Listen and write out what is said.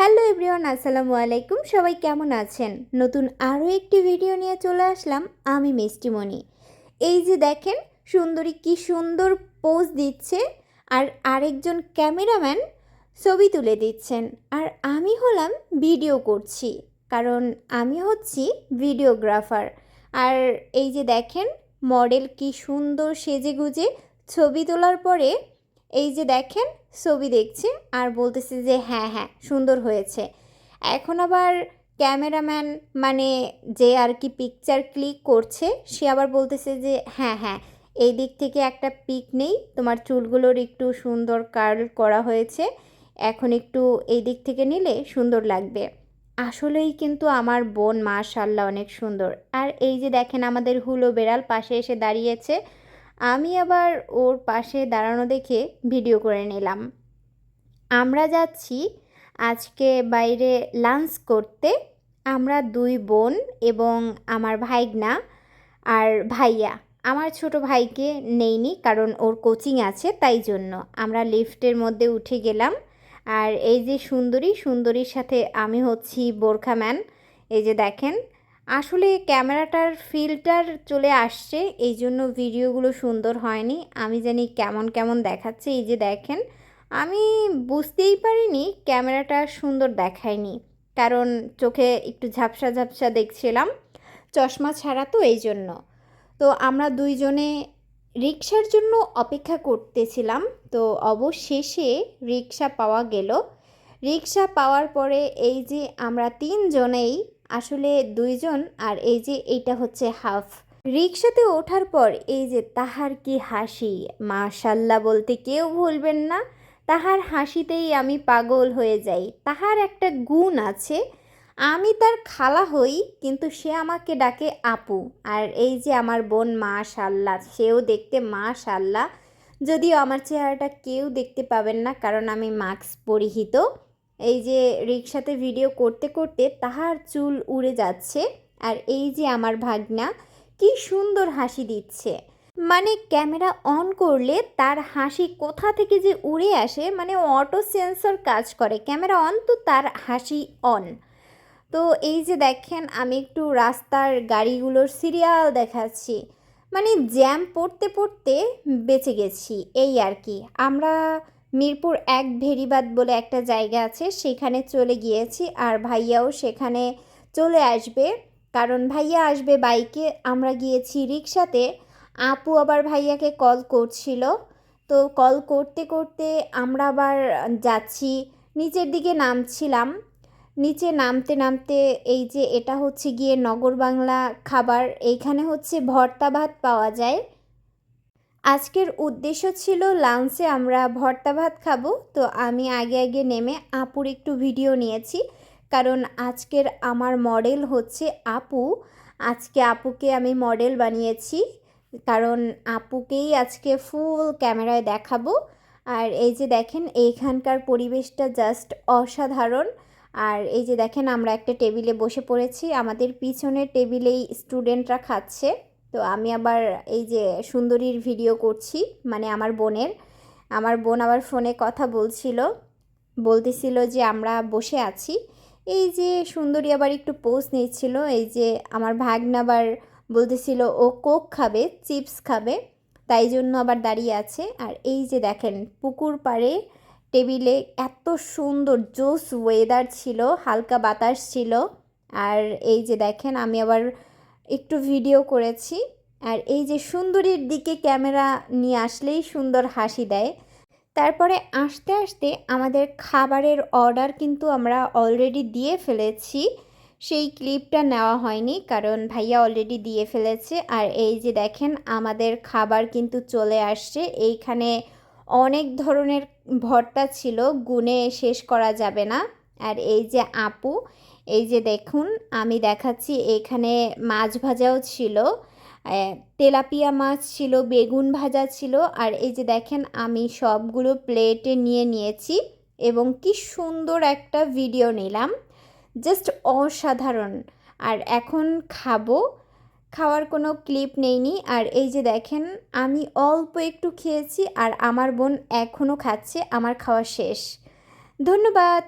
Hello everyone, আসসালামু আলাইকুম। সবাই কেমন আছেন? নতুন আরও একটি ভিডিও নিয়ে চলে আসলাম। আমি মিষ্টিমণি। এই যে দেখেন, সুন্দরী কি সুন্দর পোজ দিচ্ছে আর আরেকজন ক্যামেরাম্যান ছবি তুলে দিচ্ছেন। আর আমি হলাম ভিডিও করছি, কারণ আমি হচ্ছি ভিডিওগ্রাফার। আর এই যে দেখেন মডেল কি সুন্দর সেজে গুজে ছবি তোলার পরে এই যে দেখেন, ছবি দেখছে আর বলতেছে যে হ্যাঁ হ্যাঁ সুন্দর হয়েছে। এখন আবার ক্যামেরাম্যান মানে যে আর কি পিকচার ক্লিক করছে, সে আবার বলতেছে যে হ্যাঁ হ্যাঁ এই দিক থেকে একটা পিক নেই, তোমার চুলগুলোর একটু সুন্দর কার্ল করা হয়েছে, এখন একটু এই দিক থেকে নিলে সুন্দর লাগবে। আসলেই কিন্তু আমার বোন মাশাল্লাহ অনেক সুন্দর। আর এই যে দেখেন আমাদের হুলো বেড়াল পাশে এসে দাঁড়িয়েছে আমি আবার ওর পাশে দাঁড়ানো দেখে ভিডিও করে নিলাম। আমরা যাচ্ছি আজকে বাইরে লাঞ্চ করতে। আমরা দুই বোন এবং আমার ভাইগনা আর ভাইয়া। আমার ছোট ভাইকে নেইনি কারণ ওর কোচিং আছে তাই জন্য। আমরা লিফটের মধ্যে উঠে গেলাম আর এই যে সুন্দরী, সুন্দরীর সাথে আমি হচ্ছি বোরখা ম্যান। এই যে দেখেন আসলে ক্যামেরাটার ফিল্টার চলে আসছে এই জন্য ভিডিওগুলো সুন্দর হয়নি। আমি জানি কেমন কেমন দেখাচ্ছে, এই যে দেখেন। আমি বুঝতেই পারিনি ক্যামেরাটা সুন্দর দেখায়নি, কারণ চোখে একটু ঝাপসা ঝাপসা দেখছিলাম, চশমা ছাড়া তো এই জন্য। তো আমরা দুইজনে রিক্সার জন্য অপেক্ষা করতেছিলাম, তো অবশেষে রিক্সা পাওয়া গেল। রিক্সা পাওয়ার পরে এই যে আমরা তিনজনেই আসলে দুইজন আর এই যে এইটা হচ্ছে হাফ। রিক্সাতে ওঠার পর এই যে তাহার কি হাসি, মাশাল্লাহ বলতে কেউ ভুলবেন না, তাহার হাসিতেই আমি পাগল হয়ে যাই। তাহার একটা গুণ আছে, আমি তার খালা হই, কিন্তু সে আমাকে ডাকে আপু। আর এই যে আমার বোন মাশাল্লাহ, সেও দেখতে মাশাল্লাহ, যদিও আমার চেহারাটা কেউ দেখতে পাবেন না, কারণ আমি মাস্ক পরিহিত। এই যে রিক্সাতে ভিডিও করতে করতে তাহার চুল উড়ে যাচ্ছে আর এই যে আমার ভাগনা, কি সুন্দর হাসি দিচ্ছে। মানে ক্যামেরা অন করলে তার হাসি কোথা থেকে যে উড়ে আসে মানে অটো সেন্সর কাজ করে। ক্যামেরা অন তো তার হাসি অন তো এই যে দেখেন, আমি একটু রাস্তার গাড়িগুলোর সিরিয়াল দেখাচ্ছি। মানে জ্যাম পড়তে পড়তে বেঁচে গেছি, এই আর কি। আমরা মিরপুর এক ভেরিবাদ বলে একটা জায়গা আছে, সেখানে চলে গিয়েছি। আর ভাইয়াও সেখানে চলে আসবে। কারণ ভাইয়া আসবে বাইকে, আমরা গিয়েছি রিক্সাতে আপু আবার ভাইয়াকে কল করছিল। তো কল করতে করতে আমরা আবার যাচ্ছি, নিচের দিকে নামছিলাম। নিচে নামতে নামতে এই যে এটা হচ্ছে গিয়ে নগর বাংলা খাবার, এইখানে হচ্ছে ভর্তা ভাত পাওয়া যায়। আজকের উদ্দেশ্য ছিল লাঞ্চে আমরা ভর্তা ভাত খাব। তো আমি আগে আগে নেমে আপুর একটু ভিডিও নিয়েছি। কারণ আজকের আমার মডেল হচ্ছে আপু। আজকে আপুকে আমি মডেল বানিয়েছি। কারণ আপুকেই আজকে ফুল ক্যামেরায় দেখাবো। আর এই যে দেখেন, এইখানকার পরিবেশটা জাস্ট অসাধারণ। আর এই যে দেখেন, আমরা একটা টেবিলে বসে পড়েছি। আমাদের পিছনের টেবিলেই স্টুডেন্টরা খাচ্ছে। তো আমি আবার এই যে সুন্দরীর ভিডিও করছি মানে আমার বোনের। আমার বোন আবার ফোনে কথা বলছিল, বলতেছিল যে আমরা বসে আছি। এই যে সুন্দরী আবার একটু পোস্ট নিচ্ছিল এই যে আমার ভাগ্না আবার বলতেছিল, ও কোক খাবে চিপস খাবে। তাই জন্য আবার দাঁড়িয়ে আছে। আর এই যে দেখেন, পুকুর পাড়ে টেবিলে এত সুন্দর জোস ওয়েদার ছিল, হালকা বাতাস ছিল। আর এই যে দেখেন, আমি আবার একটু ভিডিও করেছি। আর এই যে সুন্দরীর দিকে ক্যামেরা নিয়ে আসলেই সুন্দর হাসি দেয়। তারপরে আসতে আসতে আমাদের খাবারের অর্ডার কিন্তু আমরা অলরেডি দিয়ে ফেলেছি। সেই ক্লিপটা নেওয়া হয়নি কারণ ভাইয়া অলরেডি দিয়ে ফেলেছে। আর এই যে দেখেন আমাদের খাবার কিন্তু চলে আসছে। এইখানে অনেক ধরনের ভর্তা ছিল, গুনে শেষ করা যাবে না। আর এই যে আপু এই যে দেখুন, আমি দেখাচ্ছি এখানে মাছ ভাজাও ছিল তেলাপিয়া মাছ ছিল, বেগুন ভাজা ছিল, আর এই যে দেখেন, আমি সবগুলো প্লেটে নিয়ে নিয়েছি এবং কি সুন্দর একটা ভিডিও নিলাম। জাস্ট অসাধারণ। আর এখন খাব। খাওয়ার কোনো ক্লিপ নেইনি। আর এই যে দেখেন, আমি অল্প একটু খেয়েছি আর আমার বোন এখনও খাচ্ছে, আমার খাওয়া শেষ। ধন্যবাদ!